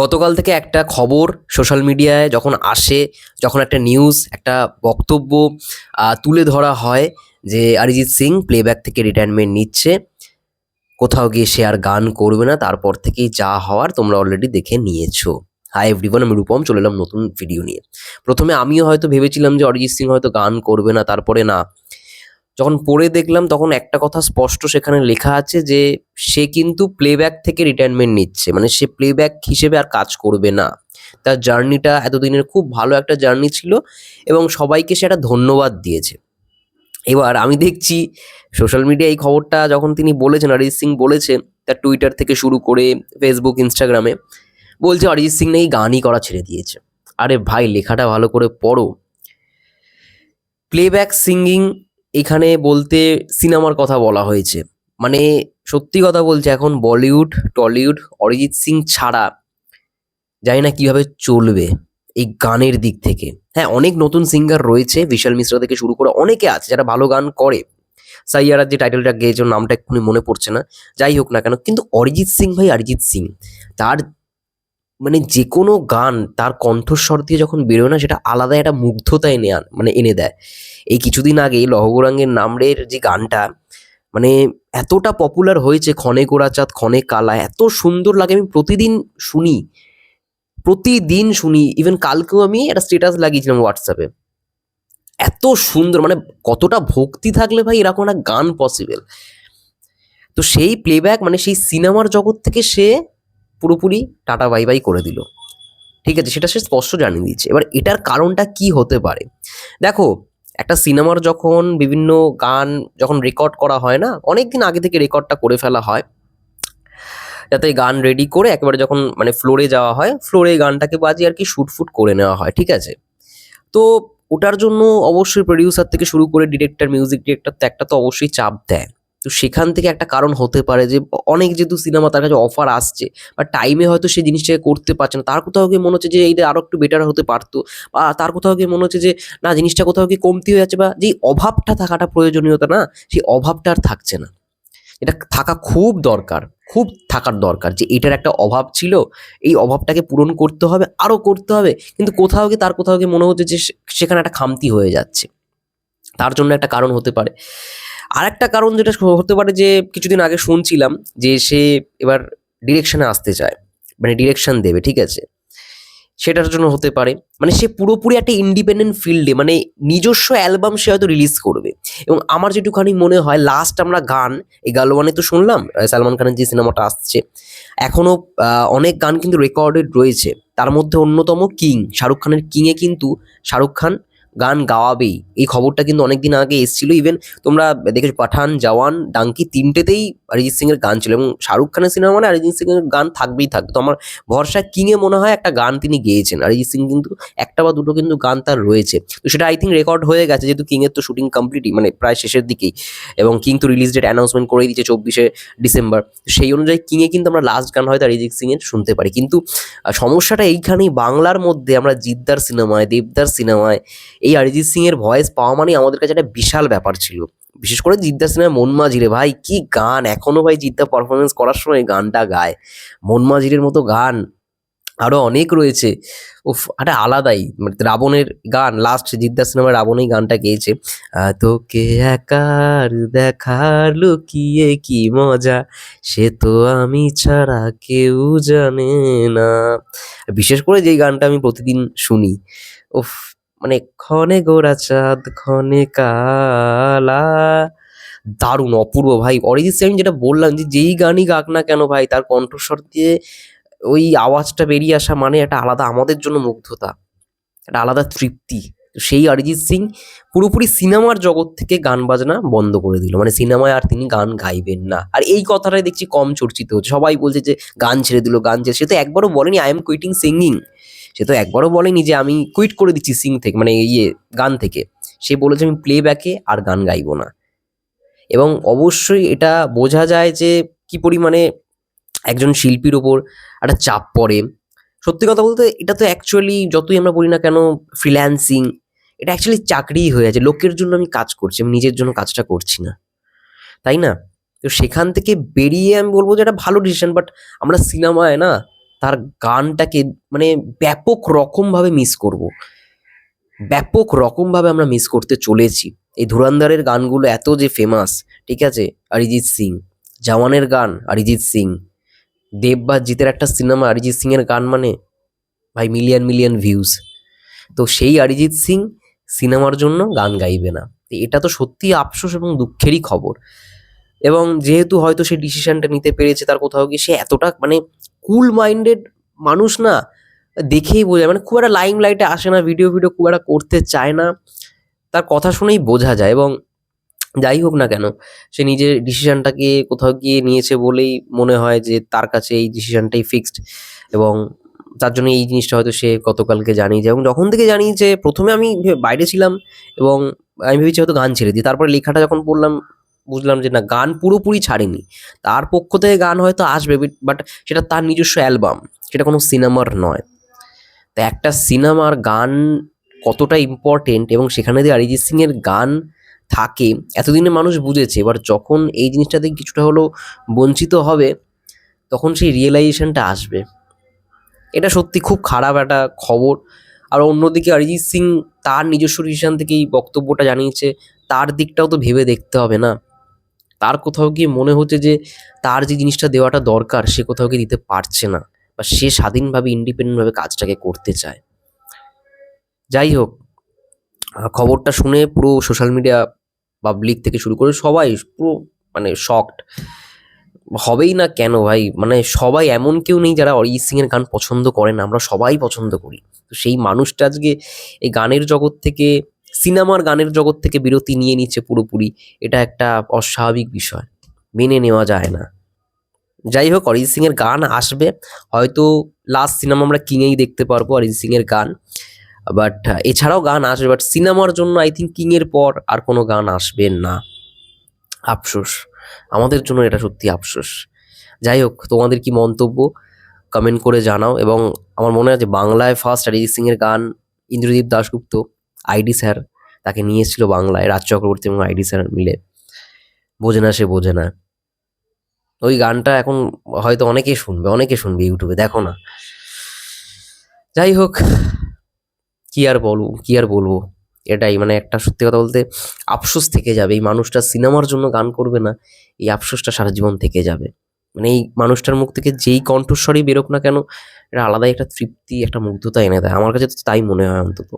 গতকাল থেকে একটা খবর সোশ্যাল মিডিয়ায় যখন আসে, যখন একটা নিউজ একটা বক্তব্য তুলে ধরা হয় যে অরিজিৎ সিং প্লেব্যাক থেকে রিটায়ারমেন্ট নিচ্ছে, কোথাও গিয়ে সে আর গান করবে না, তারপর থেকেই যা হওয়ার তোমরা অলরেডি দেখে নিয়েছো। হাই এভরিওয়ান আমি রূপম, চলে এলাম নতুন ভিডিও নিয়ে। প্রথমে আমিও হয়তো ভেবেছিলাম যে অরিজিৎ সিং হয়তো গান করবে না, তারপরে না। যখন পড়ে দেখলাম তখন একটা কথা স্পষ্ট সেখানে লেখা আছে যে সে কিন্তু প্লেব্যাক থেকে রিটায়ারমেন্ট নিচ্ছে। মানে সে প্লেব্যাক হিসেবে আর কাজ করবে না। তার জার্নিটা এতদিনের খুব ভালো একটা জার্নি ছিল এবং সবাইকে সে একটা ধন্যবাদ দিয়েছে। এবার আমি দেখছি সোশ্যাল মিডিয়া এই খবরটা যখন তিনি বলেছেন, অরিজিৎ সিং বলেছে তার টুইটার থেকে শুরু করে ফেসবুক ইনস্টাগ্রামে বলছে অরিজিৎ সিং নাকি গানই করা ছেড়ে দিয়েছে। আরে ভাই, লেখাটা ভালো করে পড়ো। প্লেব্যাক সিঙ্গিং এখানে বলতে সিনেমার কথা বলা হয়েছে। মানে সত্যি কথা বলছে এখন বলিউড, টলিউড, অরিজিৎ সিং ছাড়া জানি না কীভাবে চলবে এই গানের দিক থেকে। হ্যাঁ অনেক নতুন সিঙ্গার রয়েছে, বিশাল মিশ্রা থেকে শুরু করে অনেকে আছে যারা ভালো গান করে। সাইয়ারার যে টাইটেলটা গেয়েছে নামটা এক্ষুনি মনে পড়ছে না। যাই হোক না কেন, কিন্তু অরিজিৎ সিং ভাই, অরিজিৎ সিং, তার মানে যে কোনো গান তার কণ্ঠস্বর দিয়ে যখন বেরোয় না, সেটা আলাদা একটা মুগ্ধতা এনে আন মানে এনে দেয়। এই কিছুদিন আগে লহগরাঙ্গের নামরের যে গানটা মানে এতটা পপুলার হয়েছে ক্ষণে গোড়াচাঁদ, ক্ষণে কালা, এত সুন্দর লাগে, আমি প্রতিদিন শুনি প্রতিদিন শুনি ইভেন কালকেও আমি একটা স্টেটাস লাগিয়েছিলাম হোয়াটসঅ্যাপে এত সুন্দর মানে কতটা ভক্তি থাকলে ভাই এরকম একটা গান পসিবল তো সেই প্লেব্যাক মানে সেই সিনেমার জগৎ থেকে সে পুরোপুরি টাটা বাই বাই করে দিল। ঠিক আছে, সেটা সে স্পষ্ট জানিয়ে দিচ্ছে এবার এটার কারণটা কি হতে পারে? দেখো, একটা সিনেমার যখন বিভিন্ন গান যখন রেকর্ড করা হয় না অনেক দিন আগে থেকে রেকর্ডটা করে ফেলা হয়। যাতে গান রেডি করে একেবারে যখন মানে ফ্লোরে যাওয়া হয় ফ্লোরে গানটাকে বাজিয়ে আর কি শুট ফুট করে নেওয়া হয়, ঠিক আছে? তো ওটার জন্য অবশ্যই প্রডিউসার থেকে শুরু করে ডিরেক্টর মিউজিক ডিরেক্টর তো একটা তো অবশ্যই চাপ দেয়। তো সেখান থেকে একটা কারণ হতে পারে যে, অনেক যেহেতু সিনেমা তার কাছে অফার আসছে বা টাইমে হয়তো সে জিনিসটাকে করতে পারছে না। তার কোথাও গিয়ে মনে হচ্ছে যে, এইটা আরও একটু বেটার হতে পারতো। বা তার কোথাও গিয়ে মনে হচ্ছে যে, না, জিনিসটা কোথাও গিয়ে কমতি হয়ে যাচ্ছে বা যেই অভাবটা থাকাটা প্রয়োজনীয়তা না, সেই অভাবটা আর থাকছে না। এটা থাকা খুব দরকার, খুব থাকার দরকার যে, এটার একটা অভাব ছিল, এই অভাবটাকে পূরণ করতে হবে আরও করতে হবে, কিন্তু কোথাও গিয়ে, তার কোথাও গিয়ে মনে হচ্ছে যে সেখানে একটা খামতি হয়ে যাচ্ছে। তার জন্য একটা কারণ হতে পারে। আর একটা কারণ যেটা হতে পারে যে কিছুদিন আগে শুনছিলাম যে সে এবার ডিরেকশানে আসতে চায় মানে ডিরেকশান দেবে, ঠিক আছে? সেটার জন্য হতে পারে। মানে সে পুরোপুরি একটা ইন্ডিপেন্ডেন্ট ফিল্ডে মানে নিজস্ব অ্যালবাম সে হয়তো রিলিজ করবে। এবং আমার যেটুখানি মনে হয় লাস্ট আমরা গান, এই গালওয়ানে তো শুনলাম সালমান খানের যে সিনেমাটা আসছে এখনও অনেক গান কিন্তু রেকর্ডেড রয়েছে। তার মধ্যে অন্যতম কিং শাহরুখ খানের কিংয়ে কিন্তু শাহরুখ খান গান গাওয়াবেই এই খবরটা কিন্তু অনেকদিন আগে এসেছিল। ইভেন তোমরা দেখেছ, পাঠান, জওয়ান, ডাঙ্কি তিনটেতেই অরিজিৎ সিং এর গান ছিল এবং শাহরুখ খানের সিনেমা মানে অরিজিৎ সিং এর গান থাকবেই থাকবে। তো আমার ভরসা কিংয়ে মনে হয় একটা গান তিনি গেয়েছেন। অরিজিৎ সিং কিন্তু একটা বা দুটো কিন্তু গান তার রয়েছে। তো সেটা আই থিঙ্ক রেকর্ড হয়ে গেছে, যেহেতু কিংয়ের তো শুটিং কমপ্লিটই মানে প্রায় শেষের দিকেই। এবং কিং তো রিলিজ ডেট অ্যানাউন্সমেন্ট করে দিয়েছে চব্বিশে ডিসেম্বর। সেই অনুযায়ী কিংয়ে কিন্তু আমরা লাস্ট গান হয়তো অরিজিৎ সিং এর শুনতে পারি। কিন্তু সমস্যাটা এইখানেই বাংলার মধ্যে আমরা জিদ্দার সিনেমায়, দেবদার সিনেমায় এই অরিজিৎ সিং এর ভয়েস পাওয়া মানে আমাদের কাছে একটা বিশাল ব্যাপার ছিল। বিশেষ করে জিদ্দার সিনেমায় মন মাঝিরে, ভাই কি গান? এখনও ভাই জিদ্দা পারফরমেন্স করার সময় গানটা গায়। মন মাঝিরের মতো গান আরও অনেক রয়েছে। উফ একটা আলাদাই। মানে রাবণের গান লাস্ট জিদ্দার সিনেমায় রাবণেই গানটা গেয়েছে। তোকে একার দেখার লুকিয়ে কি মজা? সে তো আমি ছাড়া কেউ জানে না। বিশেষ করে যেই গানটা আমি প্রতিদিন শুনি। উফ মানে ক্ষণে গোড়া চাঁদ ক্ষণে কালা। দারুণ, অপূর্ব ভাই। অরিজিৎ সিং যেটা বললাম যে, যেই গানই গাক না কেন ভাই, তার কণ্ঠস্বর দিয়ে ওই আওয়াজটা বেরিয়ে আসা মানে একটা আলাদা আমাদের জন্য মুগ্ধতা, একটা আলাদা তৃপ্তি। সেই অরিজিৎ সিং পুরোপুরি সিনেমার জগৎ থেকে গান বাজনা বন্ধ করে দিল। মানে সিনেমায় আর তিনি গান গাইবেন না। আর এই কথাটাই দেখছি কম চর্চিত হচ্ছে। সবাই বলছে যে, গান ছেড়ে দিল, গান ছেড়ে সে তো একবারও বলেনি আই এম কুইটিং সিঙ্গিং সে তো একবারও বলেনি যে আমি কুইট করে দিচ্ছি সিং থেকে মানে ইয়ে গান থেকে। সে বলেছে আমি প্লে ব্যাকে আর গান গাইবো না। এবং অবশ্যই এটা বোঝা যায় যে কি পরিমাণে একজন শিল্পীর ওপর একটা চাপ পড়ে। সত্যি কথা বলতে এটা তো অ্যাকচুয়ালি যতই আমরা বলি না কেন ফ্রিল্যান্সিং এটা অ্যাকচুয়ালি চাকরিই হয়ে আছে। লোকের জন্য আমি কাজ করছি, আমি নিজের জন্য কাজটা করছি না। তাই না? তো সেখান থেকে বেরিয়ে আমি বলব যে এটা ভালো ডিসিশন বাট আমরা সিনেমায় না তার গানটাকে মানে ব্যাপক রকমভাবে মিস করব। ব্যাপক রকমভাবে আমরা মিস করতে চলেছি। এই ধুরন্ধরের গানগুলো এত যে ফেমাস ঠিক আছে? অরিজিৎ সিং, জওয়ানের গান, অরিজিৎ সিং। দেব জিতের একটা সিনেমা, অরিজিৎ সিং এর গান মানে? ভাই মিলিয়ন মিলিয়ন ভিউজ তো সেই অরিজিৎ সিং সিনেমার জন্য গান গাইবে না। এটা তো সত্যি আফসোস এবং দুঃখেরই খবর। এবং যেহেতু হয়তো সে ডিসিশনটা নিতে পেরেছে, তার কোথাও গিয়ে সে এতটা মানে কুল মাইন্ডেড মানুষ না, দেখেই বোঝা যায়। মানে খুব একটা লাইম লাইটে আসে না ভিডিও ভিডিও খুব একটা করতে চায় না তার কথা শুনেই বোঝা যায় এবং যাই হোক না কেন, সে নিজের ডিসিশনটাকে কোথাও গিয়ে নিয়েছে বলেই মনে হয় যে তার কাছে এই ডিসিশনটাই ফিক্সড এবং তার জন্য এই জিনিসটা হয়তো সে গতকালকে জানিয়েছে এবং যখন থেকে জানিয়েছে, প্রথমে আমি বাইরে ছিলাম এবং আমি ভেবেছি হয়তো গান ছেড়ে দিই তারপরে লেখাটা যখন পড়লাম বুঝলাম যে না, গান পুরোপুরি ছাড়েনি। তার পক্ষ থেকে গান হয়তো আসবে বাট সেটা তার নিজস্ব অ্যালবাম, সেটা কোনো সিনেমার নয়। তো একটা সিনেমার গান কতটা ইম্পর্টেন্ট এবং সেখানে যে অরিজিৎ সিং এর গান থাকে, এতদিনে মানুষ বুঝেছে এবার যখন এই জিনিসটা থেকে কিছুটা হলেও বঞ্চিত হবে, তখন সেই রিয়েলাইজেশনটা আসবে। এটা সত্যি খুব খারাপ একটা খবর। আর অন্যদিকে অরিজিৎ সিং তার নিজস্ব ডিসিশন থেকে এই বক্তব্যটা জানিয়েছে, তার দিকটাও তো ভেবে দেখতে হবে না। তার কোথাও গিয়ে মনে হচ্ছে যে তার যে জিনিসটা দেওয়াটা দরকার, সে কোথাও গিয়ে দিতে পারছে না বা সে স্বাধীনভাবে ইন্ডিপেন্ডেন্টভাবে কাজটাকে করতে চায়। যাই হোক খবরটা শুনে পুরো সোশ্যাল মিডিয়া পাবলিক থেকে শুরু করে সবাই পুরো মানে শকড হবেই না কেন ভাই? মানে সবাই এমন কেউ নেই যারা অরিজিৎ সিং এর গান পছন্দ করে না, আমরা সবাই পছন্দ করি। তো সেই মানুষটা আজকে এই গানের জগৎ থেকে সিনেমার গানের জগৎ থেকে বিরতি নিয়ে নিচ্ছে পুরোপুরি। এটা একটা অস্বাভাবিক বিষয়। মেনে নেওয়া যায় না। যাই হোক, অরিজিৎ সিং এর গান আসবে। হয়তো লাস্ট সিনেমা আমরা কিংয়েই দেখতে পারব অরিজিৎ সিং এর গান। বাট এছাড়াও গান আসবে। বাট সিনেমার জন্য আই থিঙ্ক কিং এর পর আর কোনো গান আসবে না। আফসোস। আমাদের জন্য এটা সত্যি আফসোস। যাই হোক, তোমাদের কি মন্তব্য? কমেন্ট করে জানাও। এবং আমার মনে আছে বাংলায় ফার্স্ট অরিজিৎ সিং এর গান ইন্দ্রদীপ দাশগুপ্ত আইডি স্যার তাকে নিয়ে এসেছিল বাংলায়, রাজ চক্রবর্তী এবং আইডি স্যার মিলে। বোঝে না সে, বোঝে না। ওই গানটা এখন হয়তো অনেকে শুনবে অনেকে শুনবে ইউটিউবে, দেখো না। যাই হোক, কি আর বলব কি আর বলব? এটাই মানে একটা সত্যি কথা বলতে, আফসোস থেকে যাবে। এই মানুষটা সিনেমার জন্য গান করবে না, এই আফসোসটা সারা জীবন থেকে যাবে। মানে এই মানুষটার মুখ থেকে যেই কণ্ঠস্বরই বেরোক না কেন, এটা আলাদাই একটা তৃপ্তি, একটা মুগ্ধতা এনে দেয়। আমার কাছে তো তাই মনে হয় অন্তত।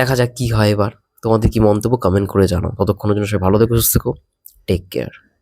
দেখা যাক কি হয় এবার। তোমাদের কি মন্তব্য কমেন্ট করে জানাও। ততক্ষণের জন্য সবাই ভালো থেকো, সুস্থ থেকো। Take care